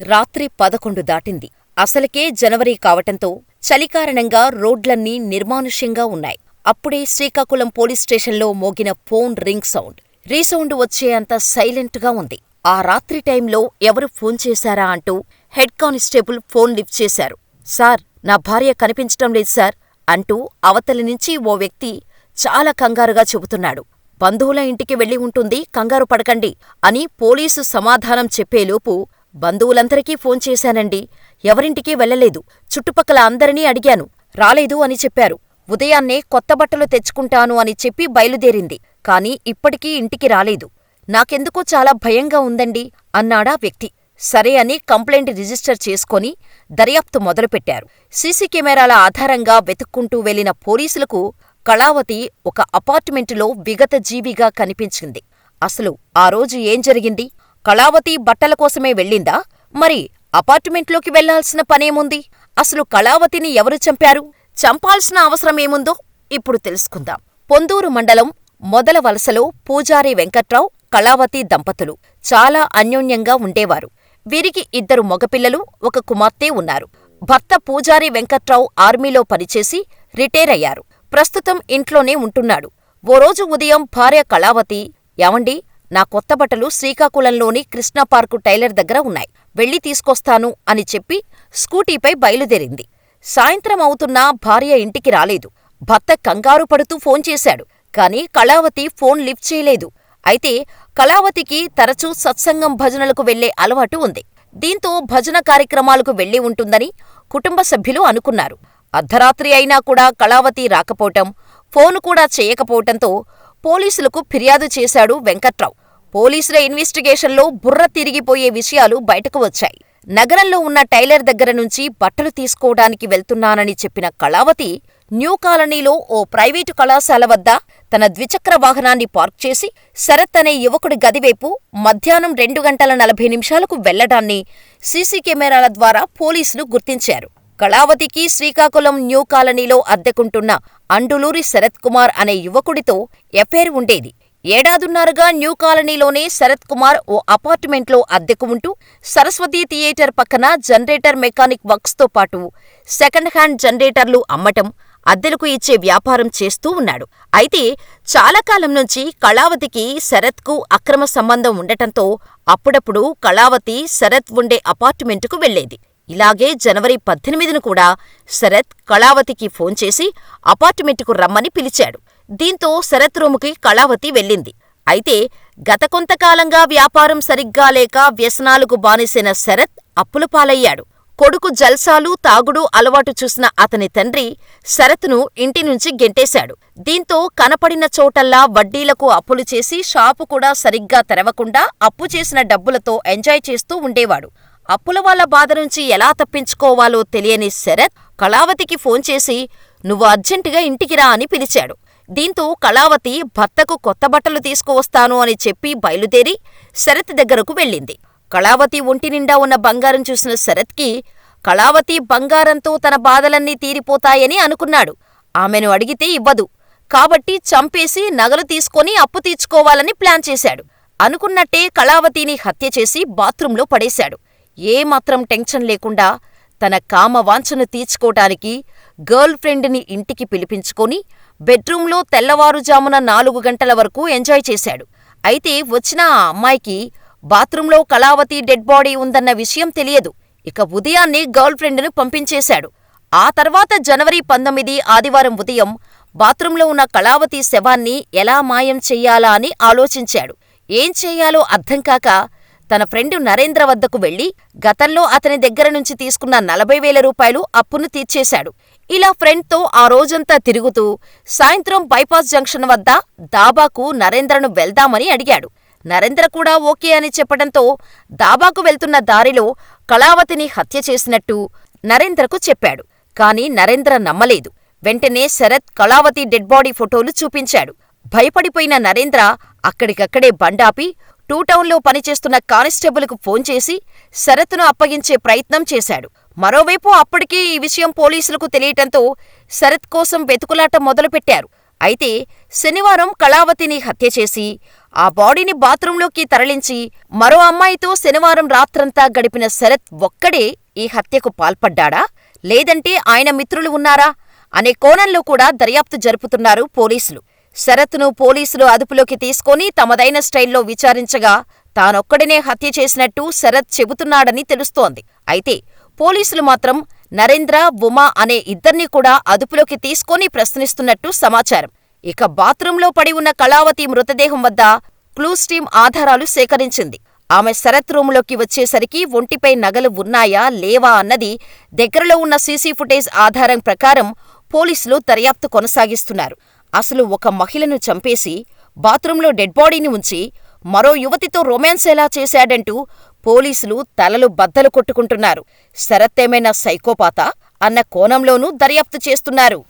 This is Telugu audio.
రాత్రి పదకొండు దాటింది. అసలకే జనవరి కావటంతో చలికారణంగా రోడ్లన్నీ నిర్మానుష్యంగా ఉన్నాయి. అప్పుడే శ్రీకాకుళం పోలీస్ స్టేషన్లో మోగిన ఫోన్ రింగ్ సౌండ్. రీసౌండ్ వచ్చే అంత సైలెంటుగా ఉంది. ఆ రాత్రి టైంలో ఎవరు ఫోన్ చేశారా అంటూ హెడ్ కానిస్టేబుల్ ఫోన్ లిఫ్ట్ చేశారు. సార్ నా భార్య కనిపించటం లేదు సార్ అంటూ అవతలి నుంచి ఓ వ్యక్తి చాలా కంగారుగా చెబుతున్నాడు. బంధువుల ఇంటికి వెళ్ళి ఉంటుంది కంగారు పడకండి అని పోలీసు సమాధానం చెప్పేలోపు బంధువులందరికీ ఫోన్ చేశానండి. ఎవరింటికీ వెళ్ళలేదు. చుట్టుపక్కల అందరినీ అడిగాను. రాలేదు అని చెప్పారు. ఉదయాన్నే కొత్త బట్టలు తెచ్చుకుంటాను అని చెప్పి బయలుదేరింది. కాని ఇప్పటికీ ఇంటికి రాలేదు. నాకెందుకో చాలా భయంగా ఉందండి అన్నాడా వ్యక్తి. సరే అని కంప్లైంట్ రిజిస్టర్ చేసుకొని దర్యాప్తు మొదలుపెట్టారు. సీసీ కెమెరాల ఆధారంగా వెతుక్కుంటూ వెళ్ళిన పోలీసులకు కళావతి ఒక అపార్టుమెంటులో విగతజీవిగా కనిపించింది. అసలు ఆ రోజు ఏం జరిగింది? కళావతి బట్టల కోసమే వెళ్ళిందా? మరి అపార్ట్మెంట్లోకి వెళ్ళాల్సిన పనేముంది? అసలు కళావతిని ఎవరు చంపారు? చంపాల్సిన అవసరమేముందో ఇప్పుడు తెలుసుకుందాం. పొందూరు మండలం మొదలవలసలో పూజారి వెంకట్రావు, కళావతి దంపతులు చాలా అన్యోన్యంగా ఉండేవారు. వీరికి ఇద్దరు మగపిల్లలు, ఒక కుమార్తె ఉన్నారు. భర్త పూజారి వెంకట్రావు ఆర్మీలో పనిచేసి రిటైరయ్యారు. ప్రస్తుతం ఇంట్లోనే ఉంటున్నాడు. ఓ రోజు ఉదయం భార్య కళావతి ఏమండి నా కొత్త బట్టలు శ్రీకాకుళంలోని కృష్ణపార్కు టైలర్ దగ్గర ఉన్నాయి. వెళ్ళి తీసుకొస్తాను అని చెప్పి స్కూటీపై బయలుదేరింది. సాయంత్రం అవుతున్నా భార్య ఇంటికి రాలేదు. భర్త కంగారు పడుతూ ఫోన్ చేశాడు. కాని కళావతి ఫోన్ లిఫ్ట్ చేయలేదు. అయితే కళావతికి తరచూ సత్సంగం భజనలకు వెళ్ళే అలవాటు ఉంది. దీంతో భజన కార్యక్రమాలకు వెళ్ళి ఉంటుందని కుటుంబ సభ్యులు అనుకున్నారు. అర్ధరాత్రి అయినా కూడా కళావతి రాకపోవటం, ఫోను కూడా చేయకపోవటంతో పోలీసులకు ఫిర్యాదు చేశాడు వెంకట్రావు. పోలీసుల ఇన్వెస్టిగేషన్లో బుర్ర తిరిగిపోయే విషయాలు బయటకు వచ్చాయి. నగరంలో ఉన్న టైలర్ దగ్గర నుంచి బట్టలు తీసుకోవడానికి వెళ్తున్నానని చెప్పిన కళావతి న్యూ కాలనీలో ఓ ప్రైవేటు కళాశాల వద్ద తన ద్విచక్ర వాహనాన్ని పార్క్ చేసి శరత్ అనే యువకుడి గదివైపు మధ్యాహ్నం రెండు గంటల నలభై నిమిషాలకు వెళ్ళడాన్ని సీసీ కెమెరాల ద్వారా పోలీసులు గుర్తించారు. కళావతికి శ్రీకాకుళం న్యూ కాలనీలో అద్దెకుంటున్న అండులూరి శరత్ కుమార్ అనే యువకుడితో ఎఫైర్ ఉండేది. ఏడాదున్నరగా న్యూ కాలనీలోనే శరత్ కుమార్ ఓ అపార్ట్మెంట్లో అద్దెకు ఉంటూ సరస్వతి థియేటర్ పక్కన జనరేటర్ మెకానిక్ వర్క్స్తో పాటు సెకండ్ హ్యాండ్ జనరేటర్లు అమ్మటం, అద్దెలకు ఇచ్చే వ్యాపారం చేస్తూ ఉన్నాడు. అయితే చాలా కాలం నుంచి కళావతికి శరత్కు అక్రమ సంబంధం ఉండటంతో అప్పుడప్పుడు కళావతి శరత్ ఉండే అపార్ట్మెంటుకు వెళ్ళేది. ఇలాగే జనవరి పద్దెనిమిదిన కూడా శరత్ కళావతికి ఫోన్ చేసి అపార్ట్మెంటుకు రమ్మని పిలిచాడు. దీంతో శరత్ రూముకి కళావతి వెళ్ళింది. అయితే గత కొంతకాలంగా వ్యాపారం సరిగ్గా లేక వ్యసనాలకు బానిసైన శరత్ అప్పుల పాలయ్యాడు. కొడుకు జల్సాలు, తాగుడు అలవాటు చూసిన అతని తండ్రి శరత్ను ఇంటినుంచి గెంటేశాడు. దీంతో కనపడిన చోటల్లా వడ్డీలకు అప్పులు చేసి షాపు కూడా సరిగ్గా తెరవకుండా అప్పు చేసిన డబ్బులతో ఎంజాయ్ చేస్తూ ఉండేవాడు. అప్పుల వాళ్ళ బాధ నుంచి ఎలా తప్పించుకోవాలో తెలియని శరత్ కళావతికి ఫోన్ చేసి నువ్వు అర్జెంటుగా ఇంటికిరా అని పిలిచాడు. దీంతో కళావతి భర్తకు కొత్త బట్టలు తీసుకువస్తాను అని చెప్పి బయలుదేరి శరత్ దగ్గరకు వెళ్ళింది. కళావతి ఒంటినిండా ఉన్న బంగారం చూసిన శరత్కి కళావతి బంగారంతో తన బాధలన్నీ తీరిపోతాయని అనుకున్నాడు. ఆమెను అడిగితే ఇవ్వదు. కాబట్టి చంపేసి నగలు తీసుకొని అప్పు తీర్చుకోవాలని ప్లాన్ చేశాడు. అనుకున్నట్టే కళావతిని హత్యచేసి బాత్రూంలో పడేశాడు. ఏమాత్రం టెన్షన్ లేకుండా తన కామవాంఛను తీర్చుకోటానికి గర్ల్ ఫ్రెండ్ని ఇంటికి పిలిపించుకొని బెడ్రూంలో తెల్లవారుజామున నాలుగు గంటల వరకు ఎంజాయ్ చేశాడు. అయితే వచ్చిన ఆ అమ్మాయికి బాత్రూంలో కళావతి డెడ్ బాడీ ఉందన్న విషయం తెలియదు. ఇక ఉదయాన్నే గర్ల్ ఫ్రెండ్ను పంపించేశాడు. ఆ తర్వాత జనవరి పంతొమ్మిది ఆదివారం ఉదయం బాత్రూంలో ఉన్న కళావతి శవాన్ని ఎలా మాయం చెయ్యాలా అని ఆలోచించాడు. ఏం చెయ్యాలో అర్థంకాక తన ఫ్రెండు నరేంద్ర వద్దకు వెళ్ళి గతంలో అతని దగ్గర నుంచి తీసుకున్న నలభై వేల రూపాయలు అప్పును తీర్చేశాడు. ఇలా ఫ్రెండ్తో ఆ రోజంతా తిరుగుతూ సాయంత్రం బైపాస్ జంక్షన్ వద్ద దాబాకు నరేంద్రను వెళ్దామని అడిగాడు. నరేంద్ర కూడా ఓకే అని చెప్పడంతో దాబాకు వెళ్తున్న దారిలో కళావతిని హత్య చేసినట్టు నరేంద్రకు చెప్పాడు. కాని నరేంద్ర నమ్మలేదు. వెంటనే శరత్ కళావతి డెడ్ బాడీ ఫోటోలు చూపించాడు. భయపడిపోయిన నరేంద్ర అక్కడికక్కడే బండాపి టూ టౌన్లో పనిచేస్తున్న కానిస్టేబుల్కు ఫోన్ చేసి శరత్ను అప్పగించే ప్రయత్నం చేశాడు. మరోవైపు అప్పటికే ఈ విషయం పోలీసులకు తెలియటంతో శరత్ కోసం వెతుకులాట మొదలుపెట్టారు. అయితే శనివారం కళావతిని హత్య చేసి ఆ బాడీని బాత్రూంలోకి తరలించి మరో అమ్మాయితో శనివారం రాత్రంతా గడిపిన శరత్ ఒక్కడే ఈ హత్యకు పాల్పడ్డాడా లేదంటే ఆయన మిత్రులు ఉన్నారా అనే కోణంలో కూడా దర్యాప్తు జరుపుతున్నారు పోలీసులు శరత్ను పోలీసులు అదుపులోకి తీసుకొని తమదైన స్టైల్లో విచారించగా తానొక్కడినే హత్య చేసినట్టు శరత్ చెబుతున్నాడని తెలుస్తోంది. అయితే పోలీసులు మాత్రం నరేంద్ర ఉమా అనే ఇద్దర్నీ కూడా అదుపులోకి తీసుకొని ప్రశ్నిస్తున్నట్టు సమాచారం. ఇక బాత్రూంలో పడి ఉన్న కళావతి మృతదేహం వద్ద క్లూస్ టీమ్ ఆధారాలు సేకరించింది. ఆమె శరత్ రూములోకి వచ్చేసరికి ఒంటిపై నగలు ఉన్నాయా లేవా అన్నది దగ్గరలో ఉన్న సీసీ ఫుటేజ్ ఆధారం ప్రకారం పోలీసులు దర్యాప్తు కొనసాగిస్తున్నారు. అసలు ఒక మహిళను చంపేసి బాత్రూంలో డెడ్ బాడీని ఉంచి మరో యువతితో రొమాన్స్ ఎలా చేశాడంటూ పోలీసులు తలలు బద్దలు కొట్టుకుంటున్నారు. శరత్ ఏమైనా సైకోపాతా? అన్న కోణంలోనూ దర్యాప్తు చేస్తున్నారు.